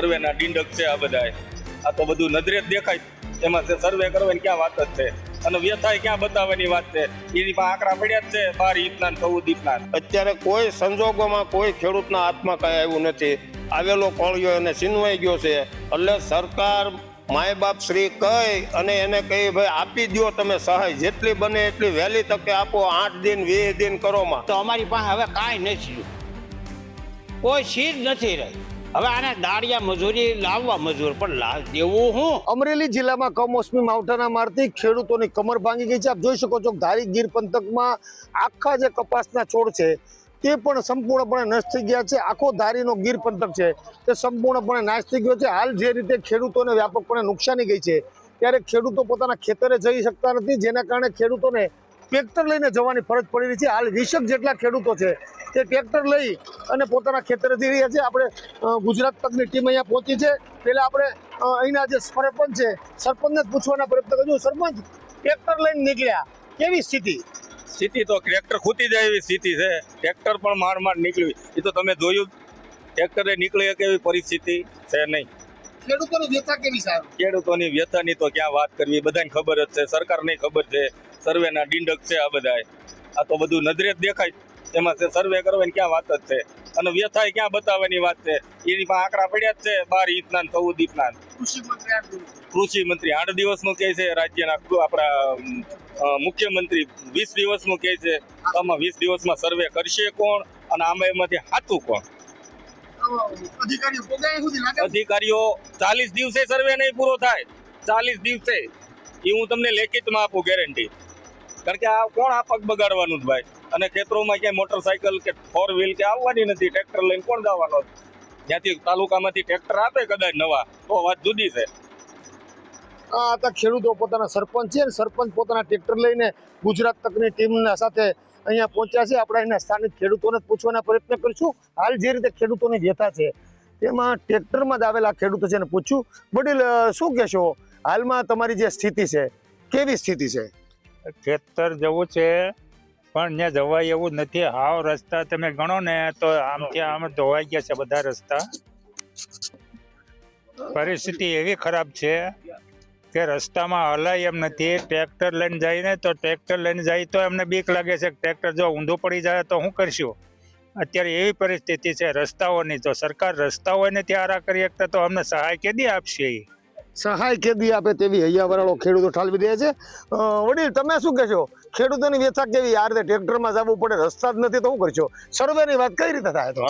સર્વેના ડીંડક છે આ બધા આ તો બધું નજરે જ દેખાય. એમાં છે સર્વે કરવાની ક્યાં વાત જ છે? અને વ્યથાય ક્યાં બતાવવાની વાત છે? એની પાસે આંકડા પડ્યા જ છે બાર ઈતના ચૌદ ઈપના અત્યારે કોઈ સંજોગોમાં કોઈ ખેડૂતના હાથમાં કાંઈ આવ્યું નથી. આવેલો કોળિયો એને છીનવાઈ ગયો છે. એટલે સરકાર માય બાપ શ્રી કહે અને એને કહી ભાઈ આપી દ્યો તમે સહાય. જેટલી બને એટલી વહેલી તકે આપો. આઠ દિન વીસ દિન કરોમાં તો અમારી પાસે હવે કાંઈ નથી કોઈ સીધ નથી રહી. હવે આને દાળિયા મજૂરી લાવવા મજૂર પણ દેવું હું. અમરેલી જિલ્લામાં કમોસમી માવઠાના મારથી ખેડૂતોની કમર ભાંગી ગઈ છે. આપ જોઈ શકો છો ધારી ગીર પંથકમાં આખા જે કપાસના છોડ છે, તે પણ સંપૂર્ણપણે નષ્ટ થઈ ગયા છે. આખો ધારીનો ગીર પંથક છે, તે સંપૂર્ણપણે નાશ થઈ ગયો છે. હાલ જે રીતે ખેડૂતોને વ્યાપકપણે નુકસાની ગઈ છે, ત્યારે ખેડૂતો પોતાના ખેતરે જઈ શકતા નથી, જેના કારણે ખેડૂતોને ટ્રેક્ટર લઈને જવાની ફરજ પડી રહી છે. હાલ વીસક જેટલા ખેડૂતો છે તે ટ્રેક્ટર લઈ અને પોતાના ખેતરે જઈ રહ્યા છે આપણે ગુજરાત તકની ટીમ અહીંયા પહોંચી છે. પહેલાં આપણે અહીંના જે સરપંચ છે, સરપંચને જ પૂછવાના પ્રયત્ન કરજો સરપંચ ટ્રેક્ટર લઈને નીકળ્યા, કેવી સ્થિતિ? સ્થિતિ તો ટ્રેક્ટર ખૂટી જાય એવી સ્થિતિ છે. ટ્રેક્ટર પણ માર માર નીકળ્યું. એ તો તમે જોયું ટ્રેક્ટરે નીકળી શકે એવી પરિસ્થિતિ છે નહીં. ખેડૂતોની વ્યથા કેવી સાહેબ ખેડૂતોની વ્યથાની તો ક્યાં વાત કરવી? બધાને ખબર જ છે સરકારને ખબર છે સર્વેના ડીંડક છે આ બધાય. આ તો બધું નજરે જ દેખાય. એમાં છે સર્વે કરવાની ક્યાં વાત જ છે? અને વ્યથાય ક્યાં બતાવવાની વાત છે? એની પણ આંકડા પડ્યા જ છે બાર ઈંચના ને ચૌદ ઈંચના કૃષિ મંત્રી આઠ દિવસ. નું દિવસનું કહે છે રાજ્યના કૃ- આપણા મુખ્યમંત્રી વીસ દિવસનું કહે છે. આમાં વીસ દિવસમાં સર્વે કરશે કોણ? અને આમાં એમાંથી સાચું કોણ? અધિકારીઓ ચાલીસ દિવસે સર્વે નહીં પૂરો થાય. ચાલીસ દિવસે. એ હું તમને લેખિતમાં આપું ગેરંટી કારણ કે આ કોણ આ પગ બગાડવાનું જ ભાઈ? અને ખેતરોમાં ક્યાંય મોટરસાયકલ કે ફોર વ્હીલ કે આવવાની નથી. ટ્રેક્ટર લઈને કોણ જવાનો? ત્યાંથી તાલુકામાંથી ટ્રેક્ટર આપે કદાચ નવા. તો વાત જુદી છે. આ હતા ખેડૂતો પોતાના સરપંચ છે અને સરપંચ પોતાના ટ્રેક્ટર લઈને ગુજરાત તકની ટીમના સાથે અહીંયા પહોંચ્યા છે. આપણે અહીંના સ્થાનિક ખેડૂતોને પૂછવાના પ્રયત્ન કરીશું. હાલ જે રીતે ખેડૂતોની વ્યથા છે, તેમાં ટ્રેક્ટરમાં જ આવેલા ખેડૂતો છે એને પૂછ્યું. વડીલ શું કહેશો? હાલમાં તમારી જે સ્થિતિ છે, કેવી સ્થિતિ છે? ખેતર જવું છે, પણ ત્યાં જવાય એવું નથી. હાવ રસ્તા તમે ગણો ને તો આમ ત્યાં આમ ધોવાઈ ગયા છે બધા રસ્તા. પરિસ્થિતિ એવી ખરાબ છે કે રસ્તામાં હલાય એમ નથી. ટ્રેક્ટર લઈને જાય ને તો ટ્રેક્ટર લઈને જાય તો એમને બીક લાગે છે ટ્રેક્ટર જો ઊંધું પડી જાય તો શું કરશું? અત્યારે એવી પરિસ્થિતિ છે રસ્તાઓની. તો સરકાર રસ્તાઓને ત્યારા કરી શકતા તો અમને સહાય કેદી આપશે? ઈ? સહાય કેદી આપે તેવી હૈયાવરાળો ખેડૂતો ઠાલવી દે છે. વડીલ, તમે શું કહેશો? ખેડૂતોની વ્યથા કેવી? આ રીતે ટ્રેક્ટરમાં જવું પડે, રસ્તા જ નથી, તો શું કરશો? સર્વેની વાત કઈ રીતે થાય તો?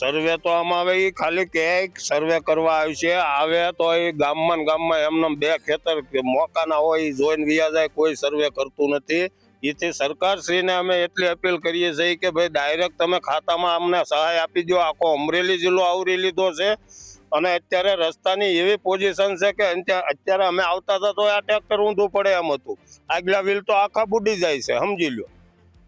સર્વે તો આમાં આવે ખાલી કે સર્વે કરવા આવશે, આવે તો એ ગામમાં ગામમાં એમને બે ખેતર મોકાના હોય જોઈને વિયા જાય, કોઈ સર્વે કરતું નથી. એથી સરકારશ્રીને અમે એટલી અપીલ કરીએ છીએ કે ભાઈ, ડાયરેક્ટ તમે ખાતામાં અમને સહાય આપી દો આખો અમરેલી જિલ્લો આવરી લીધો છે. અને અત્યારે રસ્તાની એવી પોઝિશન છે કે અત્યા- અત્યારે અમે આવતા હતા તો આ ટ્રેક્ટર ઊંધું પડે એમ હતું. આગલા વ્હીલ તો આખા બુડી જાય છે, સમજી લ્યો.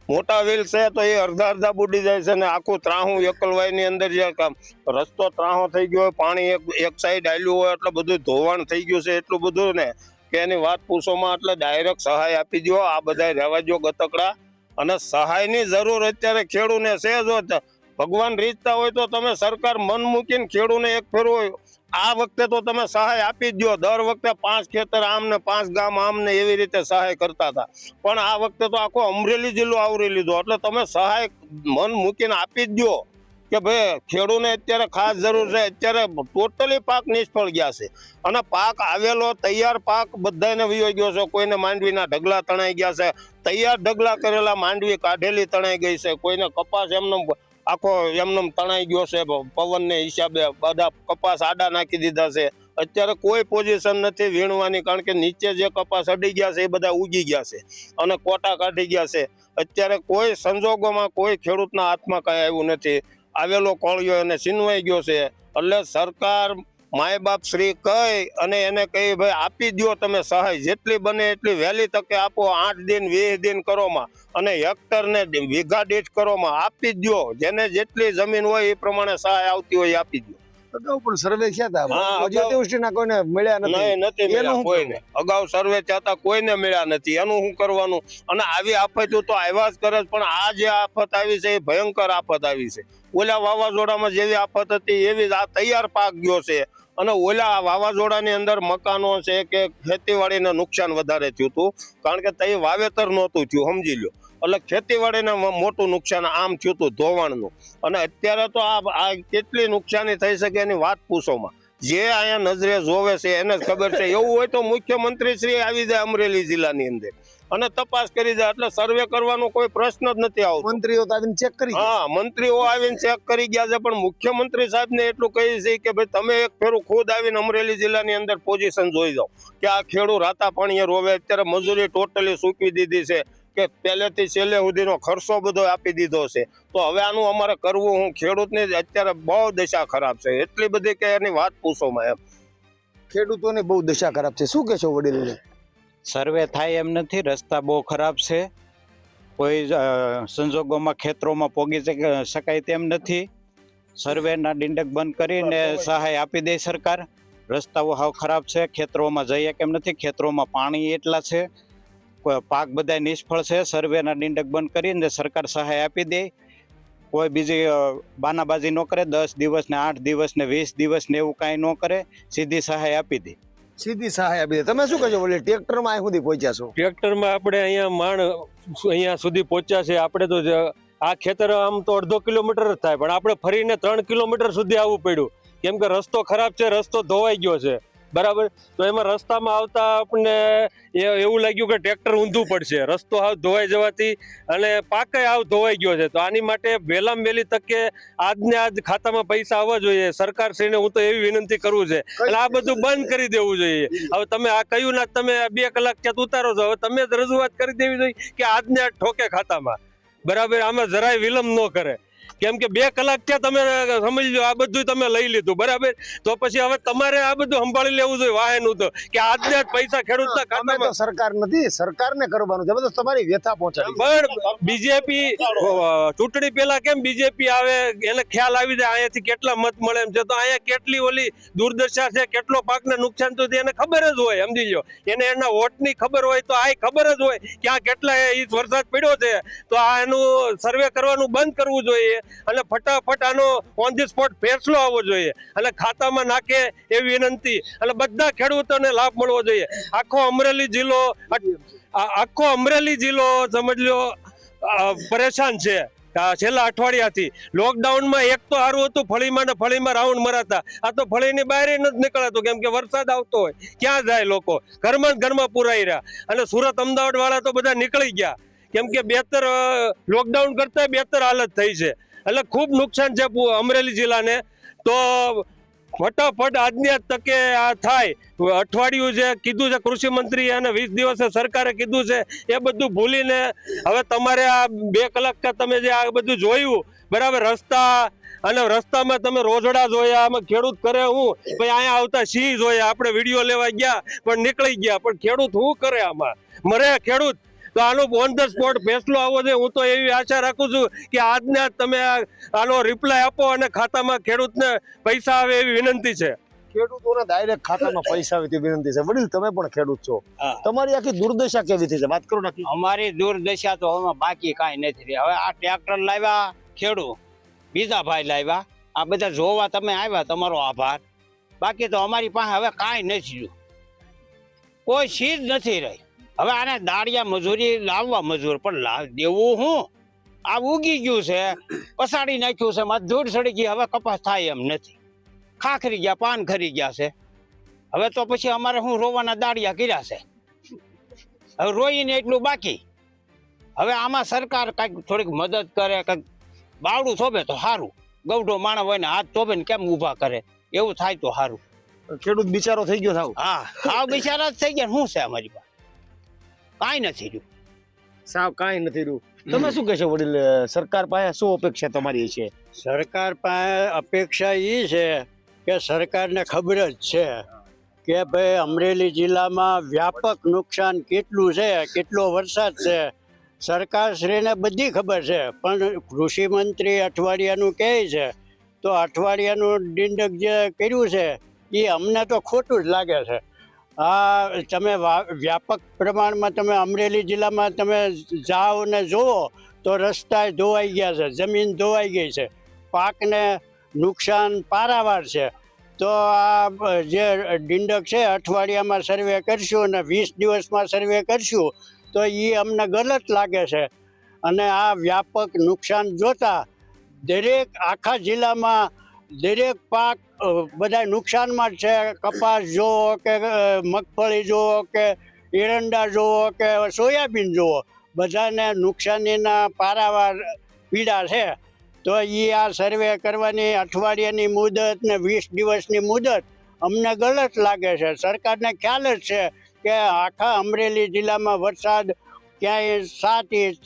મોટા વ્હીલ છે તો એ અડધા અડધા બુડી જાય છે ને આખું ત્રાહું એકલવાયની અંદર જે કામ રસ્તો ત્રાહો થઈ ગયો હોય, પાણી એક એક સાઈડ હાલ્યું હોય, એટલે બધું ધોવાણ થઈ ગયું છે, એટલું બધું ને કે એની વાત પૂછોમાં એટલે ડાયરેક્ટ સહાય આપી દો આ બધા રહેવા દો ગતકડા. અને સહાયની જરૂર અત્યારે ખેડૂને છે જ ભગવાન રીતતા હોય તો તમે સરકાર મન મૂકીને ખેડૂને એક ફેરવો આ વખતે તો તમે સહાય આપી જ દો દર વખતે પાંચ ખેતર આમને, પાંચ ગામ આમને એવી રીતે સહાય કરતા હતા. પણ આ વખતે તો આખો અમરેલી જિલ્લો આવરી લીધો. એટલે તમે સહાય મન મૂકીને આપી જ દો કે ભાઈ ખેડૂને અત્યારે ખાસ જરૂર છે. અત્યારે ટોટલી પાક નિષ્ફળ ગયા છે. અને પાક આવેલો, તૈયાર પાક બધાને વિયો ગયો છે. કોઈને માંડવીના ઢગલા તણાઈ ગયા છે. તૈયાર ઢગલા કરેલા માંડવી કાઢેલી તણાઈ ગઈ છે. કોઈને કપાસ એમને આખો એમનેમ તણાઈ ગયો છે. પવનને હિસાબે બધા કપાસ આડા નાખી દીધા છે. અત્યારે કોઈ પોઝિશન નથી વીણવાની કારણ કે નીચે જે કપાસ અડી ગયા છે એ બધા ઉગી ગયા છે અને કોટા કાઢી ગયા છે. અત્યારે કોઈ સંજોગોમાં કોઈ ખેડૂતના હાથમાં કાંઈ આવ્યું નથી. આવેલો કોળિયો એને છીનવાઈ ગયો છે. એટલે સરકાર માય બાપ શ્રી કહે અને એને કહી ભાઈ આપી દો તમે સહાય. જેટલી બને એટલી વહેલી તકે આપો. આઠ દિન વીસ દિન કરોમાં. અને હેક્ટરને વીઘા દીઠ કરોમાં. આપી દો જેને જેટલી જમીન હોય એ પ્રમાણે સહાય આવતી હોય આપી દો અગાઉ પણ સર્વે થયા કોઈને મળ્યા નથી. નથી એનું મળ્યા શું કોઈને. અગાઉ સર્વે થતા કોઈને મળ્યા નથી. એનું શું કરવાનું? અને આવી આફતો તો આવ્યા જ કરે પણ આ જે આફત આવી છે એ ભયંકર આફત આવી છે. ઓલા વાવાઝોડામાં જેવી આફત હતી એવી જ આ તૈયાર પાક ગયો છે. અને ઓલા વાવાઝોડાની અંદર મકાનો છે કે ખેતીવાડીને નુકસાન વધારે થયું હતું. કારણ કે તે વાવેતર નહોતું થયું, સમજી લો એટલે ખેતીવાડીને મોટું નુકસાન આમ થયું હતું ધોવાણનું. અને અત્યારે તો આ કેટલી નુકસાની થઈ શકે એની વાત પૂછોમાં. જે અહીંયા નજરે જોવે છે, એને ખબર છે. એવું હોય તો મુખ્યમંત્રી શ્રી આવી જાય અમરેલી જિલ્લાની અંદર. અને તપાસ કરી જાય એટલે સર્વે કરવાનો કોઈ પ્રશ્ન જ નથી આવતો. મંત્રીઓ આવીને ચેક કરી હા મંત્રીઓ આવીને ચેક કરી ગયા છે પણ મુખ્યમંત્રી સાહેબને એટલું કહી છે કે ભાઈ તમે એક ફેરું ખુદ આવીને અમરેલી જિલ્લાની અંદર પોઝિશન જોઈ જાઓ. કે આ ખેડૂત રાતા પાણીએ રોવે અત્યારે મજૂરી ટોટલી સૂકવી દીધી છે કે પહેલેથી છેલ્લે સુધીનો ખર્ચો બધો આપી દીધો છે. તો હવે આનું અમારે કરવું હું ખેડૂતની અત્યારે બહુ દશા ખરાબ છે. એટલી બધી કે એની વાત પૂછોમાં એમ. ખેડૂતોની બહુ દશા ખરાબ છે. શું કહેશો વડીલ સર્વે થાય એમ નથી રસ્તા બહુ ખરાબ છે. કોઈ સંજોગોમાં ખેતરોમાં પોગી શકાય તેમ નથી. સર્વેના ડિંડક બંધ કરીને સહાય આપી દે સરકાર. રસ્તાઓ હાવ ખરાબ છે ખેતરોમાં જઈએ કેમ નથી ખેતરોમાં પાણી એટલા છે. કોઈ પાક બધા નિષ્ફળ છે સર્વેના ડિંડક બંધ કરીને સરકાર સહાય આપી દે. કોઈ બીજી બાનાબાજી ન કરે દસ દિવસ ને આઠ દિવસ ને વીસ દિવસ ને એવું કાંઈ ન કરે સીધી સહાય આપી દે. સીધી સહાય આપી દે. તમે શું કહો વડીલ ટ્રેક્ટરમાં અહીં સુધી પહોંચ્યા છો? ટ્રેક્ટરમાં આપણે અહીંયા માણ અહીંયા સુધી પહોંચ્યા છે. આપણે તો આ ખેતર આમ તો અડધો કિલોમીટર જ થાય, પણ આપણે ફરીને ત્રણ કિલોમીટર સુધી આવવું પડ્યું. કેમ કે રસ્તો ખરાબ છે, રસ્તો ધોવાઈ ગયો છે. બરાબર? તો એમાં રસ્તામાં આવતા આપણને એવું લાગ્યું કે ટ્રેક્ટર ઊંધું પડશે. રસ્તો હાવ ધોવાઈ જવાથી અને પાકે હાવ ધોવાઈ ગયો છે. તો આની માટે વહેલામાં વહેલી તકે આજને આજ ખાતામાં પૈસા આવવા જોઈએ. સરકારશ્રીને હું તો એવી વિનંતી કરું છે. અને આ બધું બંધ કરી દેવું જોઈએ. હવે તમે આ કહ્યું ના તમે બે કલાક ક્યાં ઉતારો છો. હવે તમે જ રજૂઆત કરી દેવી જોઈએ કે આજને આજ ઠોકે ખાતામાં. બરાબર? આમાં જરાય વિલંબ ન કરે. કેમ કે બે કલાક ત્યાં તમે સમજી લો આ બધું તમે લઈ લીધું બરાબર? તો પછી હવે તમારે આ બધું સંભાળી લેવું જોઈએ વાહનનું તો કે આજને આજ પૈસા ખેડૂતના ખાતામાં. સરકાર નથી સરકારને કરવાનું બધું તમારી વ્યથા પહોંચાડી પણ બીજેપી ચૂંટણી પહેલા કેમ બીજેપી આવે એને ખ્યાલ આવી જાય અહીંયાથી કેટલા મત મળે એમ છે તો અહીંયા કેટલી ઓલી દુર્દશા છે કેટલો પાકને નુકસાન થયું એને ખબર જ હોય સમજી લો એને એના વોટની ખબર હોય તો આ ખબર જ હોય કે આ કેટલા ઇંચ વરસાદ પડ્યો છે. તો આ એનું સર્વે કરવાનું બંધ કરવું જોઈએ. અને ફટાફટ આનો ઓન ધી સ્પોટ ફેસલો આવવો જોઈએ. અને ખાતામાં નાખે એવી વિનંતી. અને બધા ખેડૂતોને લાભ મળવો જોઈએ. આખો અમરેલી જિલ્લો આખો અમરેલી જિલ્લો સમજ લો પરેશાન છે. છેલ્લા અઠવાડિયાથી. લોકડાઉનમાં એક તો સારું હતું, ફળીમાં ને ફળીમાં રાઉન્ડ મરાતા. આ તો ફળીની બહાર નથી નીકળાતું, કેમ કે વરસાદ આવતો હોય. ક્યાં જાય લોકો? ઘરમાં ઘરમાં પુરાઈ રહ્યા. અને સુરત અમદાવાદ વાળા તો બધા નીકળી ગયા. કેમ કે બેતર લોકડાઉન કરતા બેતર હાલત થઈ છે. એટલે ખૂબ નુકસાન છે અમરેલી જિલ્લાને. તો ફટાફટ આજની આજ તકે આ થાય. અઠવાડિયું જે કીધું છે કૃષિ મંત્રી અને વીસ દિવસે સરકારે કીધું છે, એ બધું ભૂલીને હવે તમારે આ બે કલાક કે તમે જે આ બધું જોયું, બરાબર, રસ્તા અને રસ્તામાં તમે રોજડા જોયા, આમાં ખેડૂત કરે હું ભાઈ અહીંયા આવતા સિંહ જોયા, આપણે વીડિયો લેવા ગયા, પણ નીકળી ગયા, પણ ખેડૂત શું કરે આમાં? મરે ખેડૂત? તો આનો ઓન ધ સ્પોટ ફેસલો આવવો જોઈએ. હું તો એવી આશા રાખું છું કે આજને આજ તમે આનો રિપ્લાય આપો અને ખાતામાં ખેડૂતને પૈસા આવે એવી વિનંતી છે. ખેડૂતોના ડાયરેક્ટ ખાતામાં પૈસા આવે તેવી વિનંતી છે. વડીલ તમે પણ ખેડૂત છો. તમારી આખી દુર્દશા કેવી થઈ છે? વાત કરો નાખી અમારી દુર્દશા તો હવે બાકી કાંઈ નથી રહી. હવે આ ટ્રેક્ટર લાવ્યા ખેડૂત બીજા ભાઈ લાવ્યા. આ બધા જોવા તમે આવ્યા તમારો આભાર. બાકી તો અમારી પાસે હવે કાંઈ નથી કોઈ ચીજ નથી રહી. હવે આને દાળિયા મજૂરી લાવવા મજૂર પણ લાવ દેવું હું? આ ઉગી ગયું છે. પસાડી નાખ્યું છે. માં ધૂળ સડી ગઈ. હવે કપાસ થાય એમ નથી. ખાખરી ગયા પાન ખરી ગયા છે. હવે તો પછી અમારે શું રોવાના દાળિયા કર્યા છે? હવે રોઈને એટલું બાકી. હવે આમાં સરકાર કંઈક થોડીક મદદ કરે કંઈક બાવડું થોભે તો સારું. ગવડો માણસ હોય ને હાથ થોભે ને કેમ ઊભા કરે? એવું થાય તો સારું. ખેડૂત બિચારો થઈ ગયો થાવ. હા હાવ બિચારા જ થઈ ગયા શું છે અમારી પાસે? કાંઈ નથી રહ્યું. સાવ કાંઈ નથી રહ્યું. તમે શું કહેશો વડીલ સરકાર પાસે શું અપેક્ષા તમારી છે? સરકાર પાસે અપેક્ષા એ છે કે સરકારને ખબર જ છે કે ભાઈ અમરેલી જિલ્લામાં વ્યાપક નુકસાન કેટલું છે કેટલો વરસાદ છે. સરકારશ્રીને બધી ખબર છે પણ કૃષિ મંત્રી અઠવાડિયાનું કહે છે તો તો અઠવાડિયાનું ડિંડક જે કર્યું છે એ અમને તો ખોટું જ લાગે છે. આ તમે વ્યાપક પ્રમાણમાં તમે અમરેલી જિલ્લામાં તમે જાઓ ને જુઓ તો રસ્તા ધોવાઈ ગયા છે, જમીન ધોવાઈ ગઈ છે. પાકને નુકસાન પારાવાર છે. તો આ જે ડિંડક છે, અઠવાડિયામાં સર્વે કરશું અને વીસ દિવસમાં સર્વે કરશું તો એ અમને ગલત લાગે છે. અને આ વ્યાપક નુકસાન જોતા દરેક આખા જિલ્લામાં દરેક પાક બધા નુકસાનમાં છે. કપાસ જુઓ કે મગફળી જુઓ કે, એરંડા જુઓ કે, સોયાબીન જુઓ, બધાને નુકસાનીના પારાવાર પીડા છે. તો એ આ સર્વે કરવાની અઠવાડિયાની મુદત ને વીસ દિવસની મુદત અમને ગલત લાગે છે. સરકારને ખ્યાલ જ છે કે આખા અમરેલી જિલ્લામાં વરસાદ ક્યાંય સાત ઇંચ,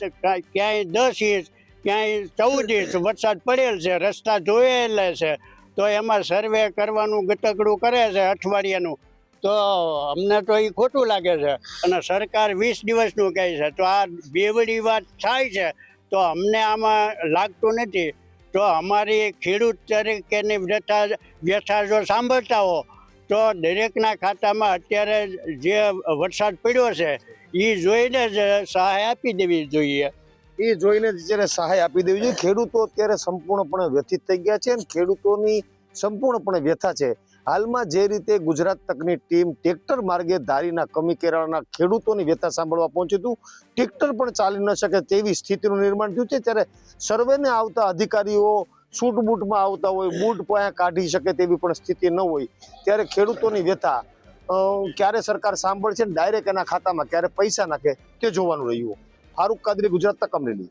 ક્યાંય દસ ઇંચ ક્યાંય ચૌદ ઇંચ વરસાદ પડેલ છે, રસ્તા જોયેલા છે, તો એમાં સર્વે કરવાનું ગતકડું કરે છે અઠવાડિયાનું. તો અમને તો એ ખોટું લાગે છે. અને સરકાર વીસ દિવસનું કહે છે, તો આ બેવડી વાત થાય છે, તો અમને આમાં લાગતું નથી. તો અમારી ખેડૂત તરીકેની વ્યથા વ્યથા જો સાંભળતા હો, તો દરેકના ખાતામાં અત્યારે જે વરસાદ પડ્યો છે એ જોઈને જ સહાય આપી દેવી જોઈએ. એ જોઈને જ્યારે સહાય આપી દેવી જોઈએ. ખેડૂતો અત્યારે સંપૂર્ણપણે વ્યથિત થઈ ગયા છે અને ખેડૂતોની સંપૂર્ણપણે વ્યથા છે. હાલમાં જે રીતે ગુજરાત તકની ટીમ ટ્રેક્ટર માર્ગે ધારીના કમી કેરાળાના ખેડૂતોની વ્યથા સાંભળવા પહોંચ્યું હતું. ટ્રેક્ટર પણ ચાલી ન શકે તેવી સ્થિતિનું નિર્માણ થયું છે. ત્યારે સર્વેને આવતા અધિકારીઓ સૂટ બૂટમાં આવતા હોય, બૂટ પણ કાઢી શકે તેવી પણ સ્થિતિ ન હોય. ત્યારે ખેડૂતોની વ્યથા ક્યારે સરકાર સાંભળશે ડાયરેક્ટ એના ખાતામાં ક્યારે પૈસા નાખે તે જોવાનું રહ્યું. ફારૂક કાદરી ગુજરાત તક અમરેલી.